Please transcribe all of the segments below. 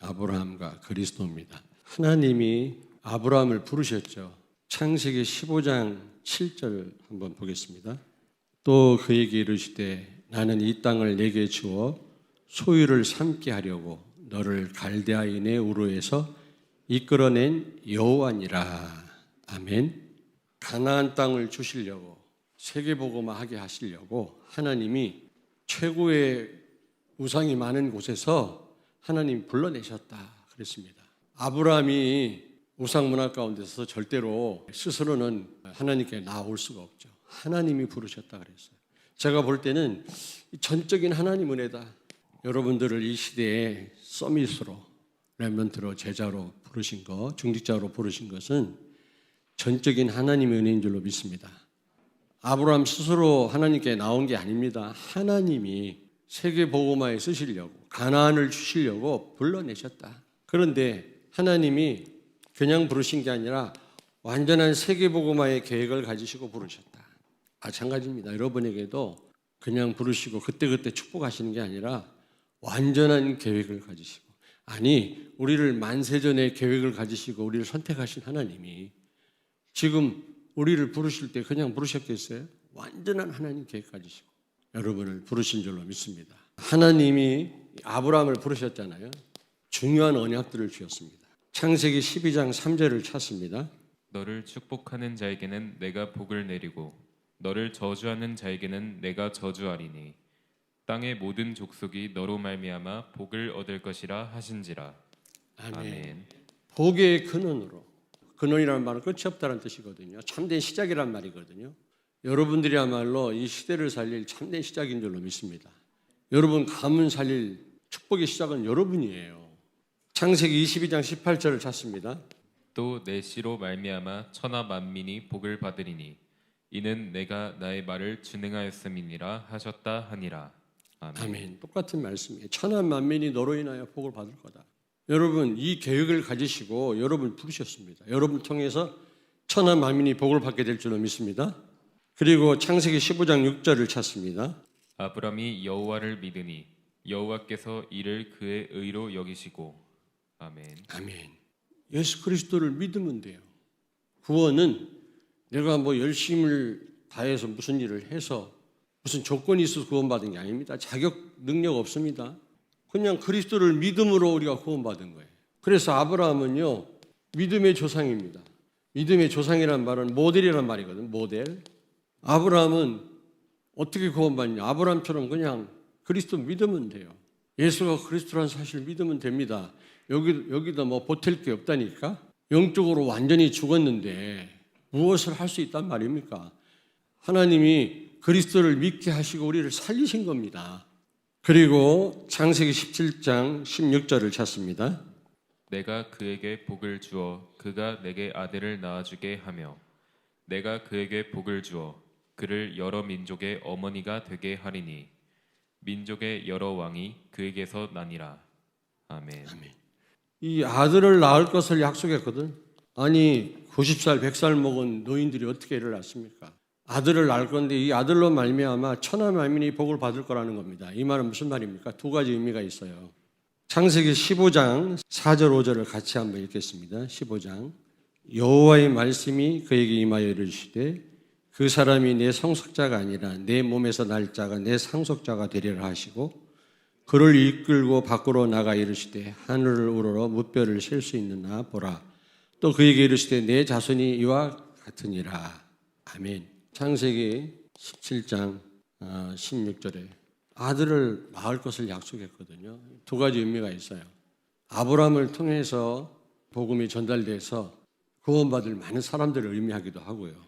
아브라함과 그리스도입니다. 하나님이 아브라함을 부르셨죠. 창세기 15장 7절 한번 보겠습니다. 또 그에게 이르시되 나는 이 땅을 내게 주어 소유를 삼게 하려고 너를 갈대아인의 우르에서 이끌어낸 여호와니라. 아멘. 가나안 땅을 주시려고 세계 복음화 하게 하시려고 하나님이 최고의 우상이 많은 곳에서 하나님 불러내셨다 그랬습니다. 아브라함이 우상 문화 가운데서 절대로 스스로는 하나님께 나올 수가 없죠. 하나님이 부르셨다 그랬어요. 제가 볼 때는 전적인 하나님 은혜다. 여러분들을 이 시대에 서밋으로 렘런트로 제자로 부르신 것, 중직자로 부르신 것은 전적인 하나님의 은혜인 줄로 믿습니다. 아브라함 스스로 하나님께 나온 게 아닙니다. 하나님이 세계 복음화에 쓰시려고 가나안을 주시려고 불러내셨다. 그런데 하나님이 그냥 부르신 게 아니라 완전한 세계 복음화의 계획을 가지시고 부르셨다. 마찬가지입니다. 여러분에게도 그냥 부르시고 그때그때 축복하시는 게 아니라 완전한 계획을 가지시고 아니 우리를 만세전에 계획을 가지시고 우리를 선택하신 하나님이 지금 우리를 부르실 때 그냥 부르셨겠어요? 완전한 하나님 계획 가지시고 여러분을 부르신 줄로 믿습니다. 하나님이 아브라함을 부르셨잖아요. 중요한 언약들을 주셨습니다. 창세기 12장 3절을 찾습니다. 너를 축복하는 자에게는 내가 복을 내리고 너를 저주하는 자에게는 내가 저주하리니 땅의 모든 족속이 너로 말미암아 복을 얻을 것이라 하신지라. 아멘. 아멘. 복의 근원으로 근원이라는 말은 끝이 없다는 뜻이거든요. 참된 시작이란 말이거든요. 여러분들이야말로 이 시대를 살릴 참된 시작인 줄로 믿습니다. 여러분 가문 살릴 축복의 시작은 여러분이에요. 창세기 22장 18절을 찾습니다. 또 내 씨로 말미암아 천하 만민이 복을 받으리니 이는 내가 나의 말을 준행하였음이니라 하셨다 하니라. 아멘. 아멘. 똑같은 말씀이에요. 천한 만민이 너로 인하여 복을 받을 거다. 여러분 이 계획을 가지시고 여러분 부르셨습니다. 여러분 통해서 천한 만민이 복을 받게 될 줄로 믿습니다. 그리고 창세기 15장 6절을 찾습니다. 아브람이 여호와를 믿으니 여호와께서 이를 그의 의로 여기시고 아멘. 아멘. 예수 그리스도를 믿으면 돼요. 구원은 내가 뭐 열심을 다해서 무슨 일을 해서 무슨 조건이 있어서 구원받은 게 아닙니다. 자격, 능력 없습니다. 그냥 그리스도를 믿음으로 우리가 구원받은 거예요. 그래서 아브라함은요, 믿음의 조상입니다. 믿음의 조상이란 말은 모델이란 말이거든, 모델. 아브라함은 어떻게 구원받냐? 아브라함처럼 그냥 그리스도 믿으면 돼요. 예수가 그리스도라는 사실을 믿으면 됩니다. 여기, 여기다 뭐 보탤 게 없다니까? 영적으로 완전히 죽었는데 무엇을 할 수 있단 말입니까? 하나님이 그리스도를 믿게 하시고 우리를 살리신 겁니다. 그리고 창세기 17장 16절을 찾습니다. 내가 그에게 복을 주어 그가 내게 아들을 낳아주게 하며 내가 그에게 복을 주어 그를 여러 민족의 어머니가 되게 하리니 민족의 여러 왕이 그에게서 나니라 아멘. 이 아들을 낳을 것을 약속했거든. 아니 90살, 100살 먹은 노인들이 어떻게 애를 낳습니까? 아들을 낳을 건데 이 아들로 말미암아 천하 만민이 복을 받을 거라는 겁니다. 이 말은 무슨 말입니까? 두 가지 의미가 있어요. 창세기 15장 4절 5절을 같이 한번 읽겠습니다. 15장 여호와의 말씀이 그에게 임하여 이르시되 그 사람이 내 성속자가 아니라 내 몸에서 날 자가 내 상속자가 되리라 하시고 그를 이끌고 밖으로 나가 이르시되 하늘을 우러러 무뼈를 셀 수 있느나 보라. 또 그에게 이르시되 내 자손이 이와 같으니라. 아멘. 창세기 17장 16절에 아들을 낳을 것을 약속했거든요. 두 가지 의미가 있어요. 아브라함을 통해서 복음이 전달돼서 구원받을 많은 사람들을 의미하기도 하고요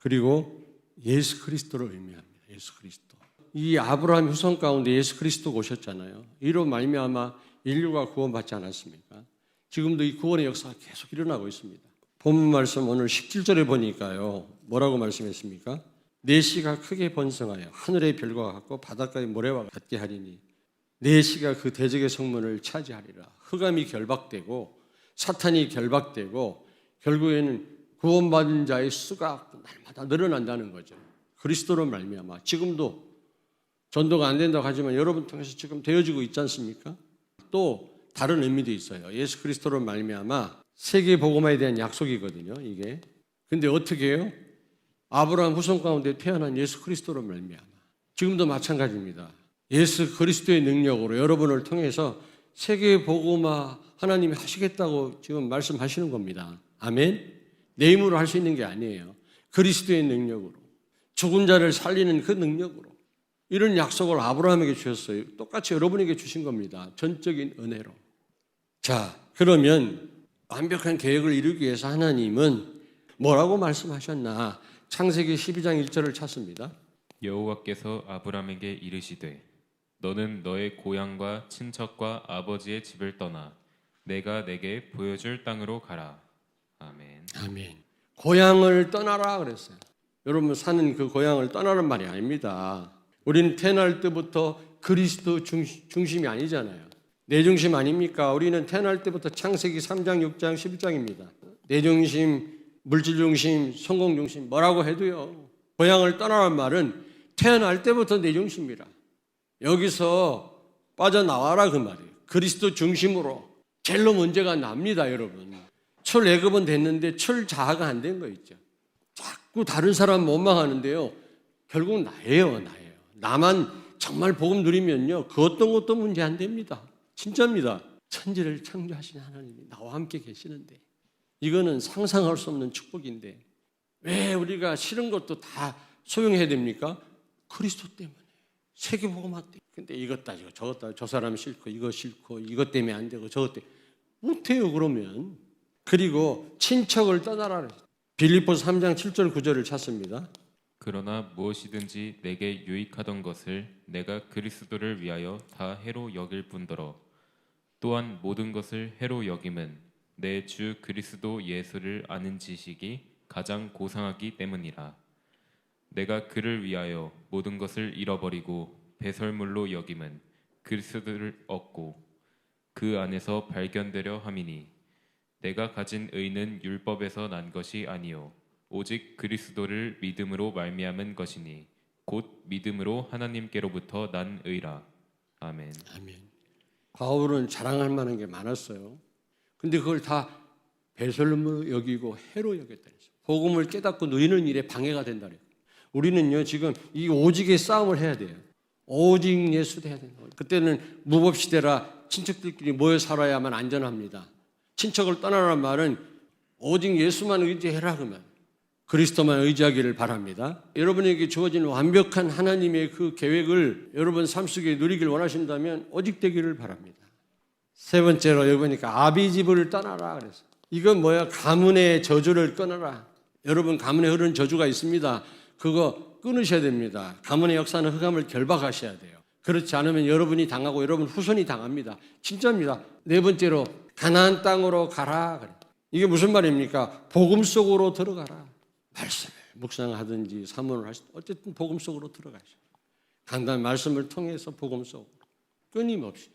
그리고 예수 그리스도를 의미합니다 예수 그리스도 이 아브라함 후손 가운데 예수 그리스도가 오셨잖아요. 이로 말미암아 인류가 구원받지 않았습니까? 지금도 이 구원의 역사가 계속 일어나고 있습니다. 본문 말씀 오늘 17절에 보니까요. 뭐라고 말씀했습니까? 내 씨가 크게 번성하여 하늘의 별과 같고 바닷가의 모래와 같게 하리니 내 씨가 그 대적의 성문을 차지하리라. 흑암이 결박되고 사탄이 결박되고 결국에는 구원받은 자의 수가 날마다 늘어난다는 거죠. 그리스도로 말미암아 지금도 전도가 안 된다고 하지만 여러분 통해서 지금 되어지고 있지 않습니까? 또 다른 의미도 있어요. 예수 그리스도로 말미암아 세계 복음화에 대한 약속이거든요. 이게. 근데 어떻게 해요? 아브라함 후손 가운데 태어난 예수 그리스도로 말미암아. 지금도 마찬가지입니다. 예수 그리스도의 능력으로 여러분을 통해서 세계 복음화 하나님이 하시겠다고 지금 말씀하시는 겁니다. 아멘. 내 힘으로 할 수 있는 게 아니에요. 그리스도의 능력으로. 죽은 자를 살리는 그 능력으로. 이런 약속을 아브라함에게 주셨어요. 똑같이 여러분에게 주신 겁니다. 전적인 은혜로. 자, 그러면 완벽한 계획을 이루기 위해서 하나님은 뭐라고 말씀하셨나? 창세기 12장 1절을 찾습니다. 여호와께서 아브람에게 이르시되 너는 너의 고향과 친척과 아버지의 집을 떠나 내가 내게 보여줄 땅으로 가라. 아멘. 아멘. 고향을 떠나라 그랬어요. 여러분 사는 그 고향을 떠나는 말이 아닙니다. 우리는 태어날 때부터 그리스도 중심, 중심 이 아니잖아요. 내 중심 아닙니까? 우리는 태어날 때부터 창세기 3장, 6장, 11장입니다. 내 중심, 물질 중심, 성공 중심 뭐라고 해도요. 고향을 떠나라는 말은 태어날 때부터 내 중심이라. 여기서 빠져나와라 그 말이에요. 그리스도 중심으로 제일로 문제가 납니다, 여러분. 철 애급은 됐는데 철 자아가 안 된 거 있죠. 자꾸 다른 사람 원망하는데요. 결국 나예요, 나예요. 나만 정말 복음 누리면요. 그 어떤 것도 문제 안 됩니다. 진짜입니다. 천지를 창조하신 하나님이 나와 함께 계시는데 이거는 상상할 수 없는 축복인데 왜 우리가 싫은 것도 다 소용해야 됩니까? 그리스도 때문에. 세계복음화 때. 근데 이것 따지고 저것 따지고 저 사람 싫고 이거 싫고 이것 때문에 안 되고 저것 때문에 못해요 그러면. 그리고 친척을 떠나라. 빌립보 3장 7절 9절을 찾습니다. 그러나 무엇이든지 내게 유익하던 것을 내가 그리스도를 위하여 다 해로 여길 뿐더러 또한 모든 것을 해로 여김은 내 주 그리스도 예수를 아는 지식이 가장 고상하기 때문이라 내가 그를 위하여 모든 것을 잃어버리고 배설물로 여김은 그리스도를 얻고 그 안에서 발견되려 함이니 내가 가진 의는 율법에서 난 것이 아니요 오직 그리스도를 믿음으로 말미암은 것이니 곧 믿음으로 하나님께로부터 난 의라 아멘. 아멘. 바울은 자랑할 만한 게 많았어요. 근데 그걸 다 배설물로 여기고 해로 여겼다. 복음을 깨닫고 누리는 일에 방해가 된다. 우리는요 지금 이 오직의 싸움을 해야 돼요. 오직 예수 돼야 된다. 그때는 무법 시대라 친척들끼리 모여 살아야만 안전합니다. 친척을 떠나라는 말은 오직 예수만 의지해라 그러면 그리스도만 의지하기를 바랍니다. 여러분에게 주어진 완벽한 하나님의 그 계획을 여러분 삶 속에 누리길 원하신다면 오직 되기를 바랍니다. 세 번째로 여러분이니까 아비 집을 떠나라 그래서 이건 뭐야 가문의 저주를 끊어라. 여러분 가문에 흐르는 저주가 있습니다. 그거 끊으셔야 됩니다. 가문의 역사는 흑암을 결박하셔야 돼요. 그렇지 않으면 여러분이 당하고 여러분 후손이 당합니다. 진짜입니다. 네 번째로 가나안 땅으로 가라. 이게 무슨 말입니까? 복음 속으로 들어가라. 말씀을 묵상하든지 사문을 하시 어쨌든 복음 속으로 들어가셔. 간단 말씀을 통해서 복음 속으로 끊임없이.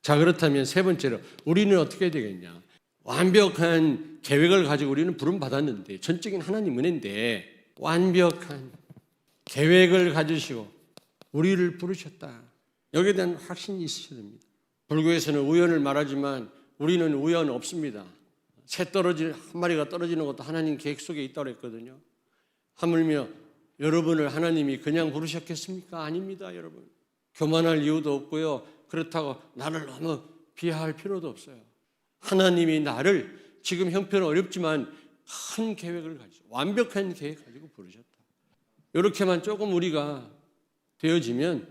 자 그렇다면 세 번째로 우리는 어떻게 되겠냐? 완벽한 계획을 가지고 우리는 부름 받았는데 전적인 하나님 은혜인데 완벽한 계획을 가지시고 우리를 부르셨다. 여기에 대한 확신이 있으셔야 됩니다. 불교에서는 우연을 말하지만 우리는 우연 없습니다. 새 떨어질 한 마리가 떨어지는 것도 하나님 계획 속에 있다고 했거든요. 하물며 여러분을 하나님이 그냥 부르셨겠습니까? 아닙니다, 여러분. 교만할 이유도 없고요. 그렇다고 나를 너무 비하할 필요도 없어요. 하나님이 나를 지금 형편은 어렵지만 큰 계획을 가지고 완벽한 계획 가지고 부르셨다. 이렇게만 조금 우리가 되어지면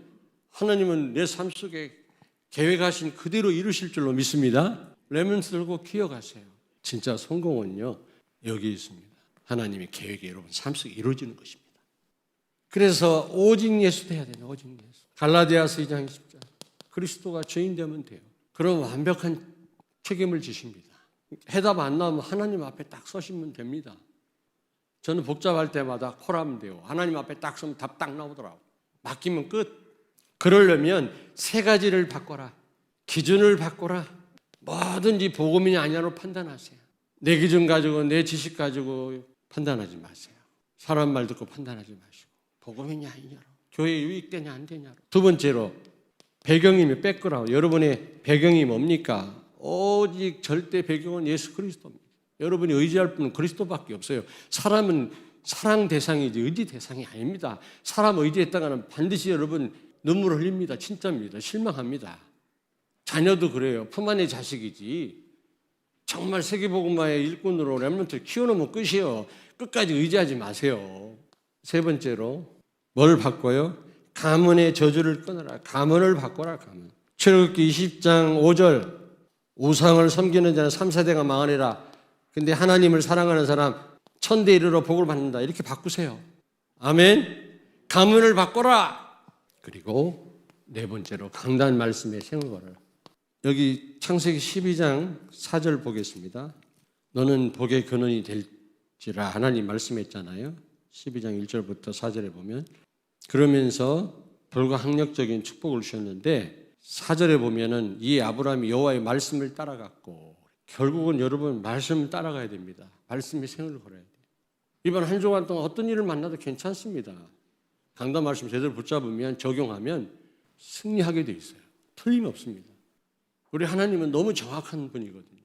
하나님은 내 삶 속에 계획하신 그대로 이루실 줄로 믿습니다. 레몬스 들고 기억하세요. 진짜 성공은요 여기 있습니다. 하나님의 계획이 여러분 삶 속에 이루어지는 것입니다. 그래서 오직 예수 돼야 돼요. 오직 예수. 갈라디아서 2장 20절. 그리스도가 죄인 되면 돼요. 그럼 완벽한 책임을 지십니다. 해답 안 나오면 하나님 앞에 딱 서시면 됩니다. 저는 복잡할 때마다 코라면 돼요. 하나님 앞에 딱 서면 답 딱 나오더라고. 맡기면 끝. 그러려면 세 가지를 바꿔라. 기준을 바꿔라. 뭐든지 복음이냐 아니냐로 판단하세요. 내 기준 가지고 내 지식 가지고 판단하지 마세요. 사람 말 듣고 판단하지 마시고 복음이냐 아니냐로 교회 유익되냐 안 되냐로. 두 번째로 배경임이 백그라운드. 여러분의 배경이 뭡니까? 오직 절대 배경은 예수 그리스도입니다. 여러분이 의지할 분은 그리스도밖에 없어요. 사람은 사랑 대상이지 의지 대상이 아닙니다. 사람 의지했다가는 반드시 여러분 눈물 흘립니다. 진짜입니다. 실망합니다. 자녀도 그래요. 품 안의 자식이지. 정말 세계복음화의 일꾼으로 렘런트를 키워놓으면 끝이요. 끝까지 의지하지 마세요. 세 번째로 뭘 바꿔요? 가문의 저주를 끊어라. 가문을 바꿔라. 가문. 출애굽기 20장 5절 우상을 섬기는 자는 3, 4대가 망하리라. 근데 하나님을 사랑하는 사람 천대 이르러 복을 받는다. 이렇게 바꾸세요. 아멘. 가문을 바꿔라. 그리고 네 번째로 강단 생을 걸어라. 여기 창세기 12장 4절 보겠습니다. 너는 복의 근원이 될지라 하나님 말씀했잖아요. 12장 1절부터 4절에 보면 그러면서 불가항력적인 축복을 주셨는데 4절에 보면은 이 아브라함이 여호와의 말씀을 따라갔고 결국은 여러분 말씀을 따라가야 됩니다. 말씀이 생을 걸어야 돼요. 이번 한 주간 동안 어떤 일을 만나도 괜찮습니다. 강단 말씀 제대로 붙잡으면 적용하면 승리하게 돼 있어요. 틀림없습니다. 우리 하나님은 너무 정확한 분이거든요.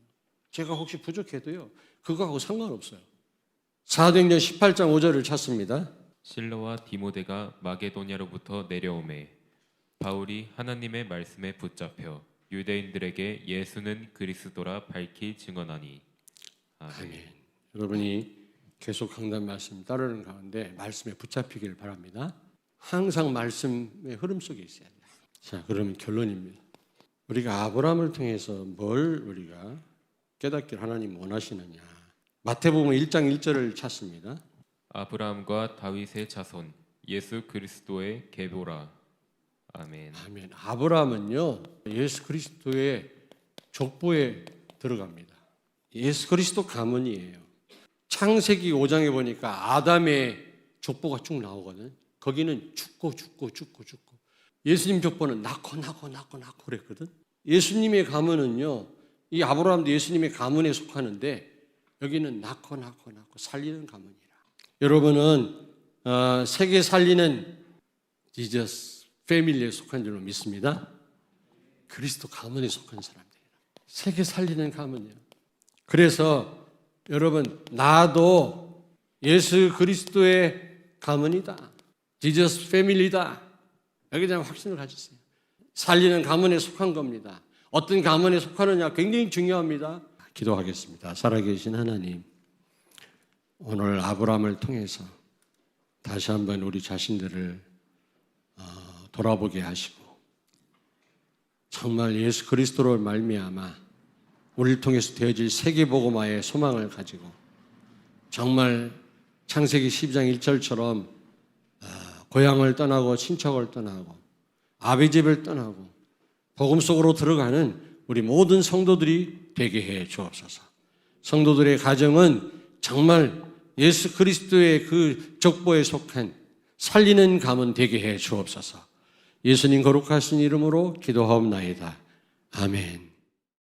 제가 혹시 부족해도요. 그거하고 상관없어요. 사도행전 18장 5절을 찾습니다. 실로와 디모데가 마게도냐로부터 내려오매 바울이 하나님의 말씀에 붙잡혀 유대인들에게 예수는 그리스도라 밝히 증언하니 아멘. 아멘. 여러분이 계속 강단 말씀 따르는 가운데 말씀에 붙잡히길 바랍니다. 항상 말씀의 흐름 속에 있어야 돼요. 자, 그러면 결론입니다. 우리가 아브라함을 통해서 뭘 우리가 깨닫길 하나님 원하시느냐? 마태복음 1장 1절을 찾습니다. 아브라함과 다윗의 자손 예수 그리스도의 계보라 아멘. 아멘. 아브라함은요 예수 그리스도의 족보에 들어갑니다. 예수 그리스도 가문이에요. 창세기 5장에 보니까 아담의 족보가 쭉 나오거든. 거기는 죽고 죽고 죽고 죽고. 예수님 족보는 낳고 낳고 낳고 낳고 그랬거든. 예수님의 가문은요 이 아브라함도 예수님의 가문에 속하는데 여기는 낳고 낳고 낳고 살리는 가문이라. 여러분은 어, 세계 살리는 지저스 패밀리에 속한 줄로 믿습니다. 그리스도 가문에 속한 사람들이라. 세계 살리는 가문이요. 그래서 여러분 나도 예수 그리스도의 가문이다. 지저스 패밀리다. 여기에 대한 확신을 가지세요. 살리는 가문에 속한 겁니다. 어떤 가문에 속하느냐 굉장히 중요합니다. 기도하겠습니다. 살아계신 하나님, 오늘 아브라함을 통해서 다시 한번 우리 자신들을 어, 돌아보게 하시고 정말 예수 그리스도로 말미암아 우리를 통해서 되어질 세계복음화의 소망을 가지고 정말 창세기 12장 1절처럼 어, 고향을 떠나고 친척을 떠나고 아비집을 떠나고 복음 속으로 들어가는 우리 모든 성도들이 되게 해 주옵소서. 성도들의 가정은 정말 예수 그리스도의 그 족보에 속한 살리는 가문 되게 해 주옵소서. 예수님 거룩하신 이름으로 기도하옵나이다. 아멘.